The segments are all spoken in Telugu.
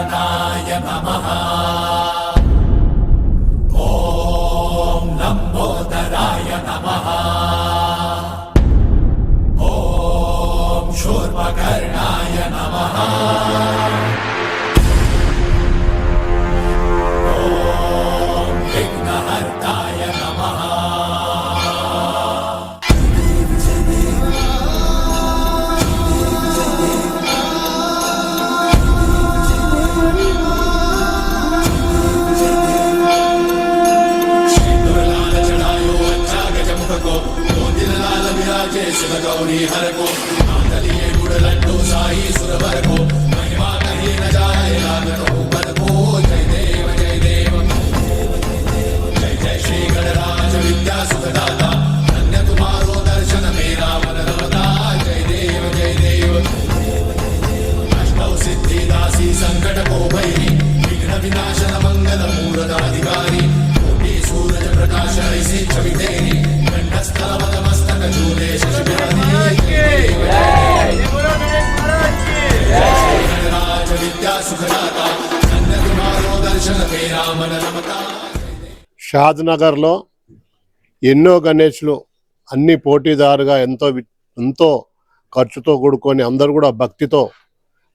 गजाननाय नमः ॐ लम्बोदराय नमः ॐ शूर्पकर्णाय नमः శివ గౌరీ హరకో. ఆందలియే గుడలట్టు సాయి సురవరకో మహిమా కహే నజాయే నాగతో బలకో జై దేవ జై కోటి సూరజ ప్రకాశ ఐసి చవితేరి. గండస్థల నగర్లో ఎన్నో గణేష్లు అన్ని పోటీదారుగా ఎంతో వి- ఎంతో ఖర్చుతో కూడుకొని అందరూ కూడా భక్తితో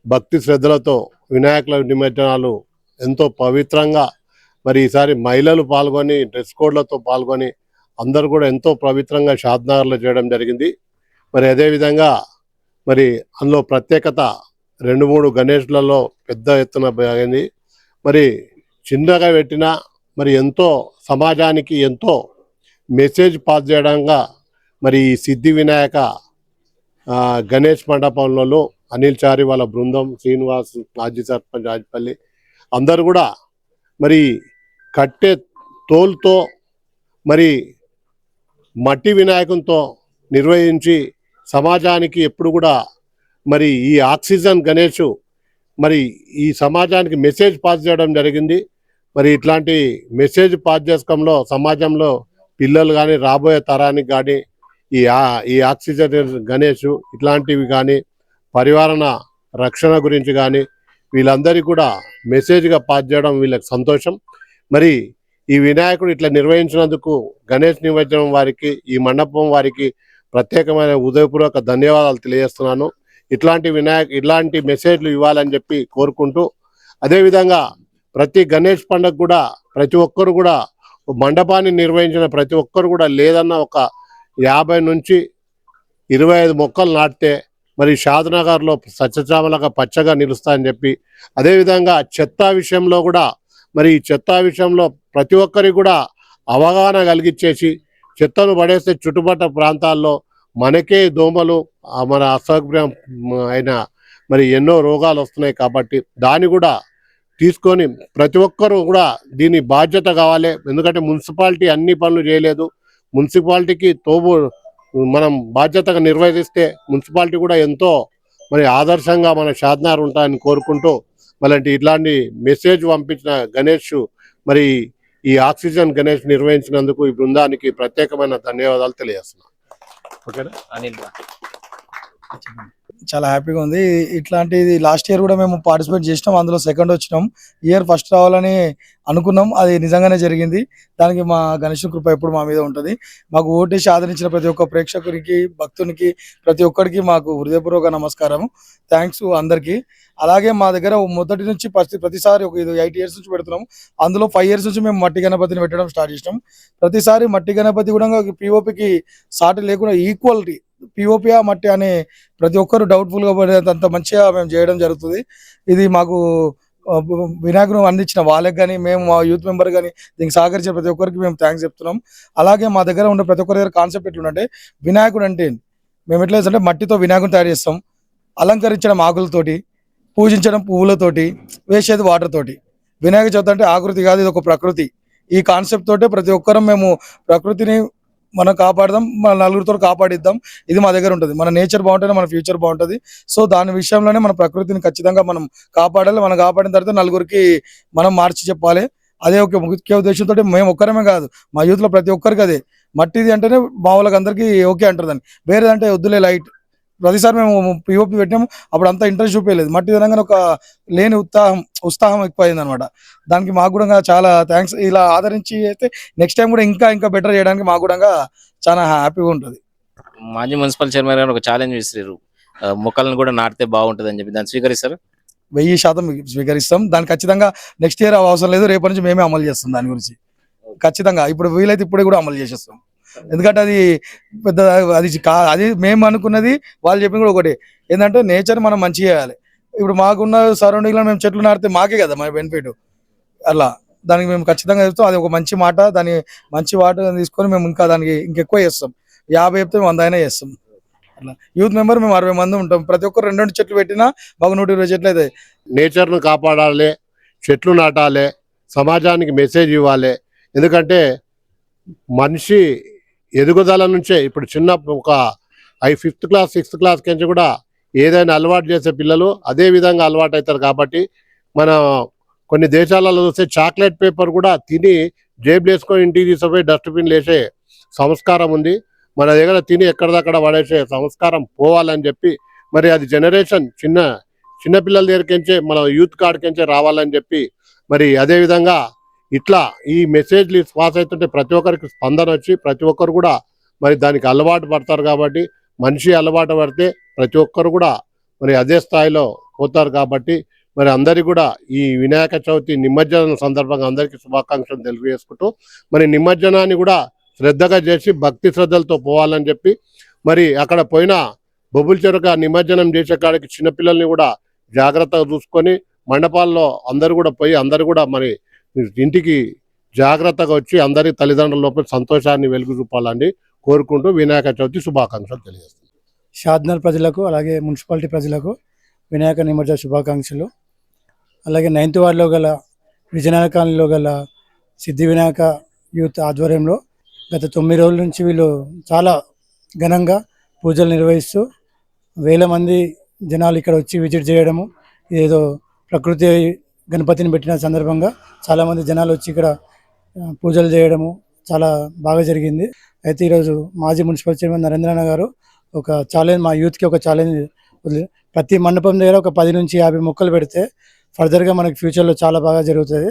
భక్తి శ్రద్ధలతో వినాయకుల నిమజ్జనాలు ఎంతో పవిత్రంగా మరి ఈసారి మహిళలు పాల్గొని డ్రెస్ కోడ్లతో పాల్గొని అందరూ కూడా ఎంతో పవిత్రంగా షాద్నగర్లో చేయడం జరిగింది. మరి అదేవిధంగా మరి అందులో ప్రత్యేకత రెండు మూడు గణేష్లలో పెద్ద ఎత్తున బాగింది మరి చిన్నగా పెట్టిన మరి ఎంతో సమాజానికి ఎంతో మెసేజ్ పాస్ చేయడంగా మరి ఈ సిద్ధి వినాయక గణేష్ మండపంలో అనిల్ చారి వాళ్ళ బృందం శ్రీనివాస్ మాజీ సర్పంచ్ రాజపల్లి అందరు కూడా మరి కట్టే తోలుతో మరి మట్టి వినాయకంతో నిర్వహించి సమాజానికి ఎప్పుడు కూడా మరి ఈ ఆక్సిజన్ గణేష్ మరి ఈ సమాజానికి మెసేజ్ పాస్ చేయడం జరిగింది. మరి ఇట్లాంటి మెసేజ్ పాస్ చేసుకోవడంలో సమాజంలో పిల్లలు కానీ రాబోయే తరానికి కానీ ఈ ఈ ఆక్సిజన్ గణేష్ ఇట్లాంటివి కానీ పరివారణ రక్షణ గురించి కానీ వీళ్ళందరికీ కూడా మెసేజ్గా పాస్ చేయడం వీళ్ళకి సంతోషం. మరి ఈ వినాయకుడు ఇట్లా నిర్వహించినందుకు గణేష్ నిమజ్జనం వారికి ఈ మండపం వారికి ప్రత్యేకమైన ఉదయపూర్వక ధన్యవాదాలు తెలియజేస్తున్నాను. ఇట్లాంటి వినాయక ఇట్లాంటి మెసేజ్లు ఇవ్వాలని చెప్పి కోరుకుంటూ అదేవిధంగా ప్రతి గణేష్ పండుగ కూడా ప్రతి ఒక్కరు కూడా మండపాన్ని నిర్వహించిన ప్రతి ఒక్కరు కూడా లేదన్న ఒక యాభై నుంచి ఇరవై ఐదు మొక్కలు నాటితే మరి షాద్నగర్లో సత్యచామలగా పచ్చగా నిలుస్తాయని చెప్పి అదేవిధంగా చెత్త విషయంలో కూడా మరి ఈ చెత్త విషయంలో ప్రతి ఒక్కరికి కూడా అవగాహన కలిగించేసి చెత్తను పడేస్తే చుట్టుపక్కల ప్రాంతాల్లో మనకే దోమలు మన అసౌకర్యం అయిన మరి ఎన్నో రోగాలు వస్తున్నాయి కాబట్టి దాన్ని కూడా తీసుకొని ప్రతి ఒక్కరూ కూడా దీని బాధ్యత కావాలి. ఎందుకంటే మున్సిపాలిటీ అన్ని పనులు చేయలేదు. మున్సిపాలిటీకి తోబు మనం బాధ్యతగా నిర్వహిస్తే మున్సిపాలిటీ కూడా ఎంతో మరి ఆదర్శంగా మన షాద్నార్ ఉంటాయని కోరుకుంటూ మళ్ళీ ఇట్లాంటి మెసేజ్ పంపించిన గణేష్ మరి ఈ ఆక్సిజన్ గణేష్ నిర్వహించినందుకు ఈ బృందానికి ప్రత్యేకమైన ధన్యవాదాలు తెలియజేస్తున్నాను. Forget it. I need that. చాలా హ్యాపీగా ఉంది. ఇట్లాంటిది లాస్ట్ ఇయర్ కూడా మేము పార్టిసిపేట్ చేసినాం. అందులో సెకండ్ వచ్చినాం. ఇయర్ ఫస్ట్ రావాలని అనుకున్నాం. అది నిజంగానే జరిగింది. దానికి మా గణేష్ కృప ఎప్పుడు మా మీద ఉంటుంది. మాకు ఓటేసి ఆదరించిన ప్రతి ఒక్క ప్రేక్షకునికి భక్తునికి ప్రతి ఒక్కరికి మాకు హృదయపూర్వక నమస్కారం. థ్యాంక్స్ అందరికీ. అలాగే మా దగ్గర మొదటి నుంచి ప్రతి ప్రతిసారి ఒక ఇది ఎయిట్ ఇయర్స్ నుంచి పెడుతున్నాం. అందులో ఫైవ్ ఇయర్స్ నుంచి మేము మట్టి గణపతిని పెట్టడం స్టార్ట్ చేసినాం. ప్రతిసారి మట్టి గణపతి కూడా పిఓపికి సాటి లేకుండా ఈక్వాలిటీ పిఓపి మట్టి అని ప్రతి ఒక్కరు డౌట్ఫుల్గా పడేంత అంత మంచిగా మేము చేయడం జరుగుతుంది. ఇది మాకు వినాయకుడు అందించిన వాళ్ళకి కానీ మేము మా యూత్ మెంబర్ కానీ దీనికి సహకరించిన ప్రతి ఒక్కరికి మేము థ్యాంక్స్ చెప్తున్నాం. అలాగే మా దగ్గర ఉండే ప్రతి ఒక్కరి దగ్గర కాన్సెప్ట్ ఎట్లుందంటే వినాయకుడు అంటే మేము ఎట్లా చేస్తాం అంటే మట్టితో వినాయకుని తయారు చేస్తాం. అలంకరించడం ఆకులతోటి పూజించడం పువ్వులతోటి వేసేది వాటర్ తోటి. వినాయక చవితి అంటే ఆకృతి కాదు ఇది ఒక ప్రకృతి. ఈ కాన్సెప్ట్ తోటే ప్రతి ఒక్కరం మేము ప్రకృతిని మనం కాపాడదాం మన నలుగురితో కాపాడిద్దాం. ఇది మా దగ్గర ఉంటుంది. మన నేచర్ బాగుంటేనే మన ఫ్యూచర్ బాగుంటుంది. సో దాని విషయంలోనే మన ప్రకృతిని ఖచ్చితంగా మనం కాపాడాలి. మనం కాపాడిన తర్వాత నలుగురికి మనం మార్చి చెప్పాలి. అదే ఒక ముఖ్య ఉద్దేశంతో మేము ఒక్కరమే కాదు మా యూత్లో ప్రతి ఒక్కరికి అదే. మట్టిది అంటేనే మా వాళ్ళకి అందరికీ ఓకే అంటారు దాన్ని. వేరేదంటే వద్దులే లైట్. ప్రతిసారి మేము పిఓపి పెట్టాము అప్పుడు అంత ఇంట్రెస్ట్ చూపించలేదు మట్టి విధంగా ఒక లేని ఉత్సాహం ఉత్సాహం ఎక్కువైంది అనమాట దానికి మాకు కూడా చాలా థ్యాంక్స్ ఇలా ఆదరించి అయితే నెక్స్ట్ టైం కూడా ఇంకా ఇంకా బెటర్ చేయడానికి మాకు కూడా చాలా హ్యాపీగా ఉంటుంది. మాజీ మున్సిపల్ చైర్మన్ గారు ఒక ఛాలెంజ్ విసిరారు మొక్కలను కూడా నాటితే బాగుంటుంది అని చెప్పి. దాన్ని స్వీకరిస్తారు? వెయ్యి శాతం స్వీకరిస్తాం. దాన్ని ఖచ్చితంగా నెక్స్ట్ ఇయర్ అవసరం లేదు. రేపటి నుంచి మేమే అమలు చేస్తాం దాని గురించి. ఖచ్చితంగా. ఇప్పుడు వీలైతే ఇప్పుడే కూడా అమలు చేసేస్తాం. ఎందుకంటే అది పెద్ద అది కా- అది మేము అనుకున్నది వాళ్ళు చెప్పింది కూడా ఒకటి. ఏంటంటే నేచర్ మనం మంచి చేయాలి. ఇప్పుడు మాకున్న సరౌండింగ్లో మేము చెట్లు నాటితే మాకే కదా మన బెనిఫిట్. అలా. దానికి మేము ఖచ్చితంగా చేస్తాం అది ఒక మంచి మాట. దాని మంచి మాట తీసుకొని మేము ఇంకా దానికి ఇంకెక్కువ చేస్తాం. యాభై చెప్తే వంద అయినా చేస్తాం. అట్లా యూత్ మెంబర్ మేము అరవై మంది ఉంటాం. ప్రతి ఒక్కరు రెండు రెండు చెట్లు పెట్టినా మాకు నూట ఇరవై చెట్లు అవుతాయి. నేచర్ను కాపాడాలి. చెట్లు నాటాలి. సమాజానికి మెసేజ్ ఇవ్వాలి. ఎందుకంటే మనిషి ఎదుగుదల నుంచే ఇప్పుడు చిన్న ఒక ఐ ఫిఫ్త్ క్లాస్ సిక్స్త్ క్లాస్ నుంచి కూడా ఏదైనా అలవాటు చేసే పిల్లలు అదే విధంగా అలవాటు అవుతారు కాబట్టి మన కొన్ని దేశాలలో చూస్తే చాక్లెట్ పేపర్ కూడా తిని జేబులు వేసుకొని ఇంటికి తీసుకుపోయి డస్ట్బిన్లు వేసే సంస్కారం ఉంది. మన దగ్గర తిని ఎక్కడిదక్కడ పడేసే సంస్కారం పోవాలని చెప్పి మరి అది జనరేషన్ చిన్న చిన్నపిల్లల దగ్గరికించే మన యూత్ కాడికించే రావాలని చెప్పి మరి అదే విధంగా ఇట్లా ఈ మెసేజ్లు పాస్ అవుతుంటే ప్రతి ఒక్కరికి స్పందన వచ్చి ప్రతి ఒక్కరు కూడా మరి దానికి అలవాటు పడతారు కాబట్టి మనిషి అలవాటు పడితే ప్రతి ఒక్కరు కూడా మరి అదే స్థాయిలో పోతారు కాబట్టి మరి అందరికి కూడా ఈ వినాయక చవితి నిమజ్జనం సందర్భంగా అందరికీ శుభాకాంక్షలు తెలియజేసుకుంటూ మరి నిమజ్జనాన్ని కూడా శ్రద్ధగా చేసి భక్తి శ్రద్ధలతో పోవాలని చెప్పి మరి అక్కడ పోయిన బొబ్బుల చెరుక నిమజ్జనం చేసే కాడికి చిన్నపిల్లల్ని కూడా జాగ్రత్తగా చూసుకొని మండపాల్లో అందరు కూడా పోయి అందరు కూడా మరి ఇంటికి జాగ్రత్తగా వచ్చి అందరి తల్లిదండ్రుల లోపల సంతోషాన్ని వెలుగు చూపాలని కోరుకుంటూ వినాయక చవితి శుభాకాంక్షలు తెలియజేస్తాను షాద్నర్ ప్రజలకు అలాగే మున్సిపాలిటీ ప్రజలకు వినాయక నిమజ్జన శుభాకాంక్షలు. అలాగే నైన్త్ వార్డులో గల విజయనగర కాలనీలో గల సిద్ధి వినాయక యూత్ ఆధ్వర్యంలో గత తొమ్మిది రోజుల నుంచి వీళ్ళు చాలా ఘనంగా పూజలు నిర్వహిస్తూ వేల మంది జనాలు ఇక్కడ వచ్చి విజిట్ చేయడము ఏదో ప్రకృతి గణపతిని పెట్టిన సందర్భంగా చాలామంది జనాలు వచ్చి ఇక్కడ పూజలు చేయడము చాలా బాగా జరిగింది. అయితే ఈరోజు మాజీ మున్సిపల్ చైర్మన్ నరేంద్రన్న గారు ఒక ఛాలెంజ్ మా యూత్కి ఒక ఛాలెంజ్ ప్రతి మండపం దగ్గర ఒక పది నుంచి యాభై మొక్కలు పెడితే ఫర్దర్గా మనకు ఫ్యూచర్లో చాలా బాగా జరుగుతుంది.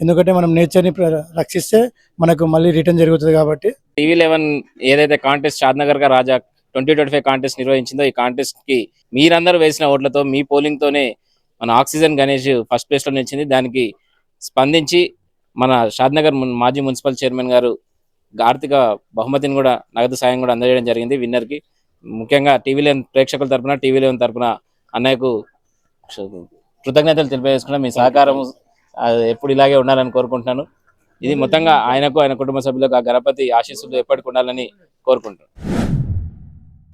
ఎందుకంటే మనం నేచర్ని రక్షిస్తే మనకు మళ్ళీ రిటర్న్ జరుగుతుంది కాబట్టి. టీవీ లెవెన్ ఏదైతే contest షాద్నగర్గా Raja twenty twenty five contest నిర్వహించిందో ఈ కాంటెస్ట్కి మీరందరూ వేసిన ఓట్లతో మీ పోలింగ్తోనే మన ఆక్సిజన్ గణేష్ ఫస్ట్ ప్లేస్లో నిలిచింది దానికి స్పందించి మన షాద్నగర్ మాజీ మున్సిపల్ చైర్మన్ గారు ఆర్థిక బహుమతిని కూడా నగదు సాయం కూడా అందజేయడం జరిగింది విన్నర్కి. ముఖ్యంగా టీవీ లెవెన్ ప్రేక్షకుల తరపున టీవీ లెవెన్ తరఫున అన్నయ్యకు కృతజ్ఞతలు తెలియజేసుకున్నా మీ సహకారం ఎప్పుడు ఇలాగే ఉండాలని కోరుకుంటున్నాను. ఇది మొత్తంగా ఆయనకు ఆయన కుటుంబ సభ్యులకు ఆ గణపతి ఆశీస్సులు ఎప్పటికి ఉండాలని కోరుకుంటున్నాను.